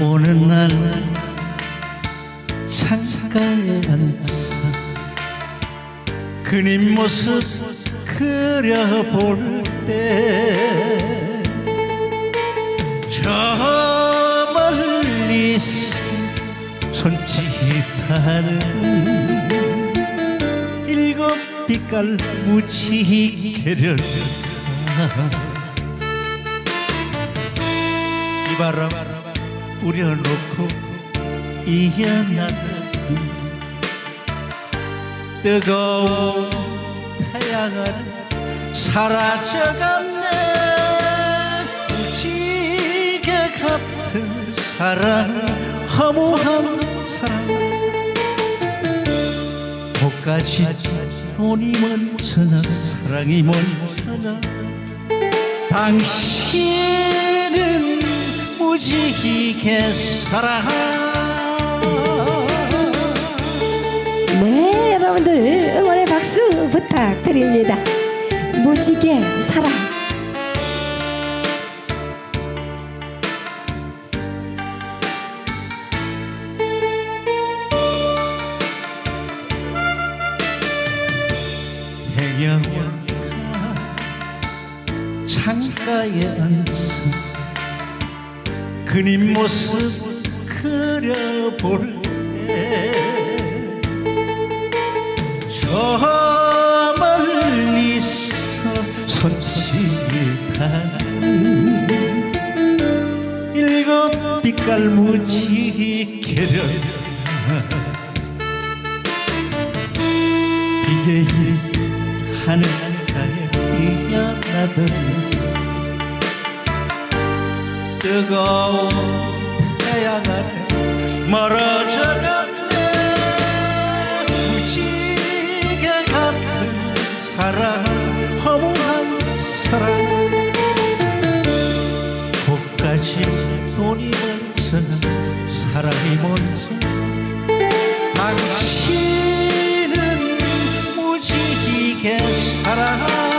어느 날 창가에 앉아 그님 모습 그려볼 때 저 멀리 손짓하는 일곱 빛깔 무지개를 이 바람 우려놓고 이어나는 뜨거운 태양은 사라져갔네. 무지개 같은 사랑 허무한 사랑. 복까지 돈이 먼저나 사랑이 먼저나 당신은 무지개 사랑 네, 여러분들 응원의 박수 부탁드립니다. 무지개 사랑. 해영과 창가에 앉아 그님 모습 그려볼 때 저 멀리서 손짓하는 일곱 빛깔 무지개를 비계의 하늘가에 피어나던 뜨거워 태양을 멀어져갔네. 무지개 같은 사랑 허무한 사랑. 코까지 돈이 먼저 사랑이 먼저 당신은 무지개 사랑.